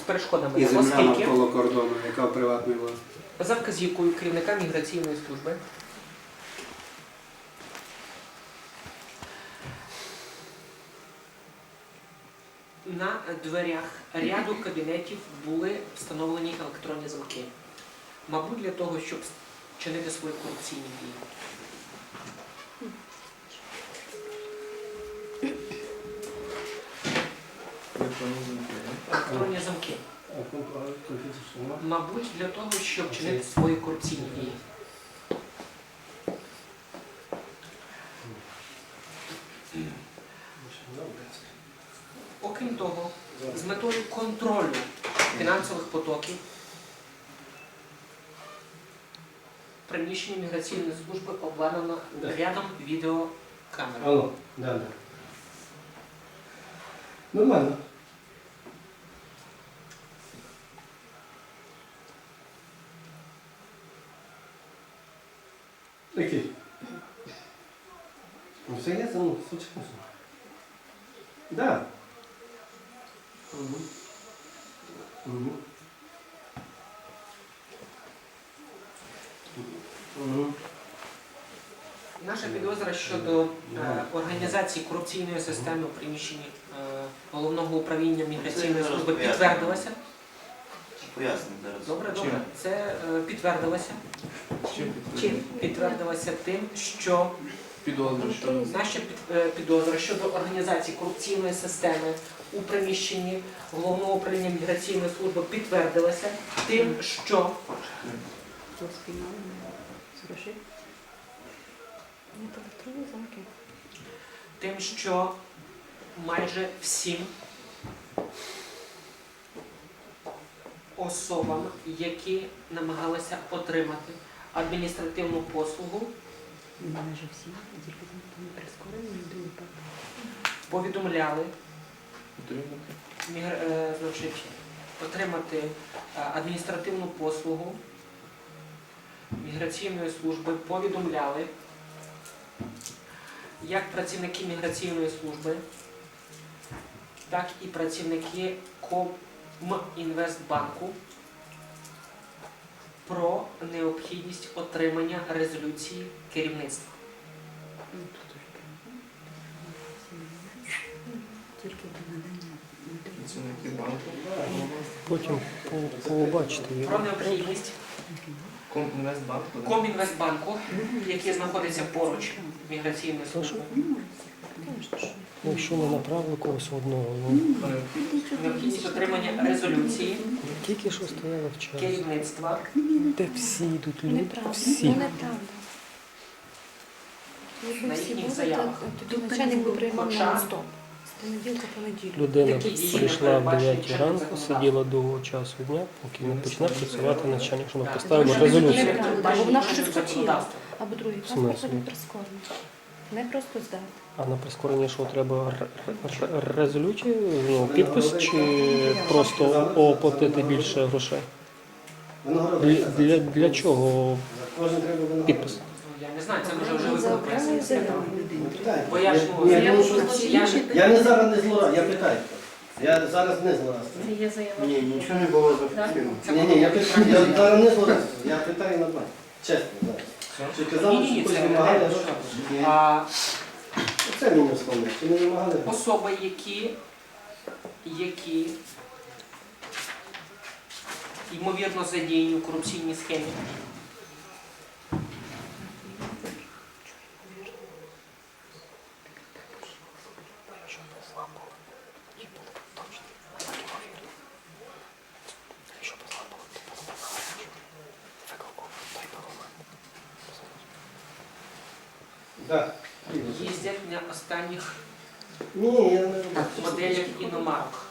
з перешкодами, І земля оскільки навколо кордону, яка в приватній власності. за вказівкою керівника міграційної служби на дверях ряду кабінетів були встановлені електронні замки. Мабуть, для того, щоб чинити свої корупційні дії. Електронні замки. Мабуть, для того, щоб чинити свої корупційні дії. Окрім того, з метою контролю фінансових потоків приміщення міграційної служби обладнано рядом відеокамер. Алло, да, да. Нормально. Який? Ну, все є, ну, случайно. Да. Угу. Угу. Угу. Наша підозра щодо е, організації корупційної системи у приміщенні е, головного управління міграційної служби підтвердилася. Поясню зараз. Добре, Чим? добре. Це е, підтвердилося. Чим підтвердилося тим, що Підозра, що Наші під- е, підозри щодо організації корупційної системи у приміщенні головного управління міграційної служби підтвердилася тим, що тим, що майже всім особам, які намагалися отримати адміністративну послугу, Майже всі, тільки там прискорені люди повідомляли. Отримати. е, значить, отримати е, адміністративну послугу міграційної служби. Повідомляли, як працівники міграційної служби, так і працівники Комінвестбанку про необхідність отримання резолюції керівництва. Ну. Потім по- побачите Про необхідність Комінвестбанку, який знаходиться поруч міграційної служби. Якщо не направили когось одного, ну Необхідність отримання резолюції тільки що стояли в час. керівництва Де всі йдуть люди, Неправда. всі. Ну, неправда. На їхніх заявах. Тоді начальник би приймав Хоча-. З понеділка по неділю. Людина Такі дії прийшла в передбачені 9 чинним ранку, законодавством. сиділа до часу дня, поки не почне працювати начальник, що ми Так. поставимо Тому що резолюцію. не Неправда. передбачені Вона щось хотіла. Або другий В паспорт смислі? або прискорений. Не просто здати. А на прискоренні що треба р- р- р- резолюцію, ну, підпис чи просто оплатити більше грошей? Для, для, для чого Кожен треба виноград. підпис? Я не знаю, це може вже За ви окремою пояснити. заявою. Бо я ж Ні, я, я, Я не зараз не злора, я питаю. Я зараз не злора. Є заява. Ні, нічого не було зафіксовано. Ні, ні, я питаю, я зараз не злора. Я питаю нормально. Чесно, зараз. Чи казали, Ні, ні, що це хтось не. Ні. а, Це мені вспомнив. Чи не вимагали особи, які, які ймовірно задіяні у корупційній схемі. Так. їздять на останніх Ні, я не моделях іномарок.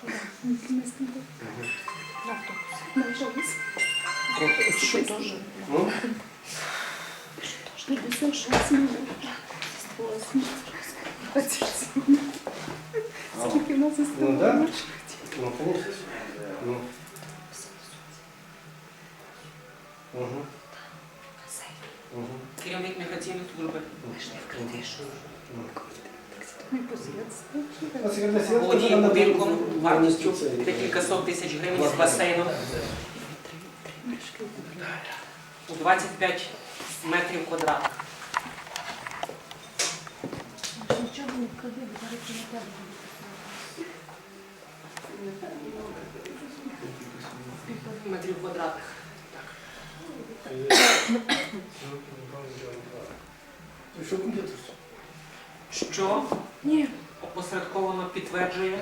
Що теж? Ну, Скільки в нас ну так. Ну, конечно. Ну. Угу. Угу. Керівник міграційної служби. Володіє будинком вартістю декілька сот тисяч гривень з басейном у 25 метрів квадратних. Метрів квадратних. І Що комп'ютер? Що Ні. опосередковано підтверджує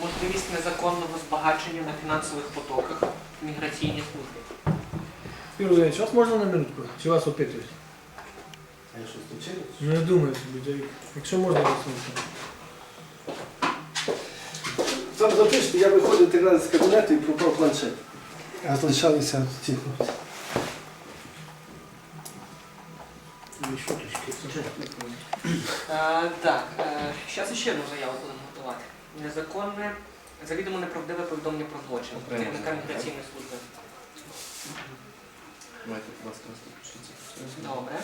можливість незаконного збагачення на фінансових потоках в міграційній службі. Юрій вас можна на минутку? Чи вас опитують? А я що, стучив? Ну я думаю собі, якщо можна слухати. Там запишете, я виходив три з кабінету і пропав планшет. А залишалися ці хлопці. Е, так, е, зараз ще одну заяву будемо готувати. Незаконне, завідомо неправдиве повідомлення про злочин Окремо керівника заяву, міграційної служби. Давайте, будь ласка, наступніше. Добре.